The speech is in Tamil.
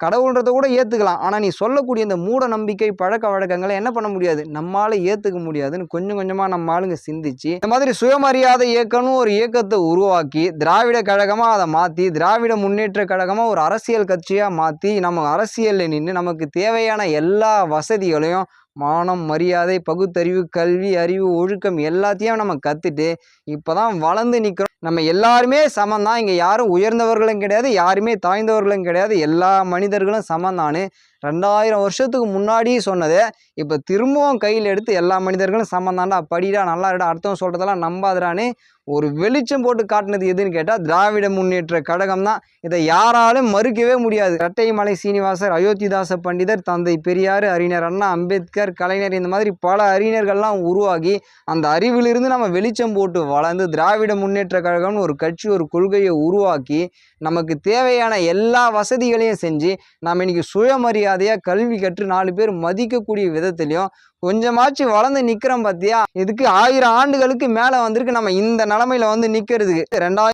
கடவுள்ன்றதை கூட ஏற்றுக்கலாம் ஆனால் நீ சொல்லக்கூடிய இந்த மூட நம்பிக்கை பழக்க வழக்கங்களை என்ன பண்ண முடியாது? நம்மால் ஏற்றுக்க முடியாதுன்னு கொஞ்சம் கொஞ்சமாக நம்ம ஆளுங்க சிந்திச்சு இந்த மாதிரி சுயமரியாதை இயக்கம்னு ஒரு இயக்கத்தை உருவாக்கி திராவிட கழகமாக அதை மாற்றி திராவிட முன்னேற்ற கழகமாக ஒரு அரசியல் கட்சியாக மாற்றி நம்ம அரசியலில் நின்று நமக்கு தேவையான எல்லா வசதிகளையும் மானம் மரியாதை பகுத்தறிவு கல்வி அறிவு ஒழுக்கம் எல்லாத்தையும் நம்ம கற்றுட்டு இப்போ தான் வளர்ந்து நிற்கிறோம் நம்ம எல்லாருமே சமம் தான் இங்கே யாரும் உயர்ந்தவர்களும் கிடையாது யாருமே தாழ்ந்தவர்களும் கிடையாது. எல்லா மனிதர்களும் சமம்தான்னு ரெண்டாயிரம் வருஷத்துக்கு முன்னாடி சொன்னது. இப்போ திரும்பவும் கையில் எடுத்து எல்லா மனிதர்களும் சமந்தாண்டா படிடா நல்லா இருடா அர்த்தம் சொல்கிறதெல்லாம் நம்பாதடான்னு ஒரு வெளிச்சம் போட்டு காட்டினது எதுன்னு கேட்டால் திராவிட முன்னேற்ற கழகம் தான் இதை யாராலும் மறுக்கவே முடியாது. இரட்டைமலை சீனிவாசர் அயோத்திதாச பண்டிதர் தந்தை பெரியார் அறிஞர் அண்ணா அம்பேத்கர் கலைஞர் இந்த மாதிரி பல அறிஞர்கள்லாம் உருவாகி அந்த அறிவிலிருந்து நம்ம வெளிச்சம் போட்டு வளர்ந்து திராவிட முன்னேற்ற கழகம்னு ஒரு கட்சி ஒரு கொள்கையை உருவாக்கி நமக்கு தேவையான எல்லா வசதிகளையும் செஞ்சு நம்ம இன்னைக்கு சுயமரியாதையாக கல்வி கற்று நாலு பேர் மதிக்கக்கூடிய விதத்துலையும் கொஞ்சமாச்சு வளர்ந்து நிற்கிறோம் பார்த்தியா இதுக்கு ஆயிரம் ஆண்டுகளுக்கு மேலே வந்திருக்கு நம்ம இந்த நிலமையில வந்து நிற்கிறதுக்கு ரெண்டாயிரம்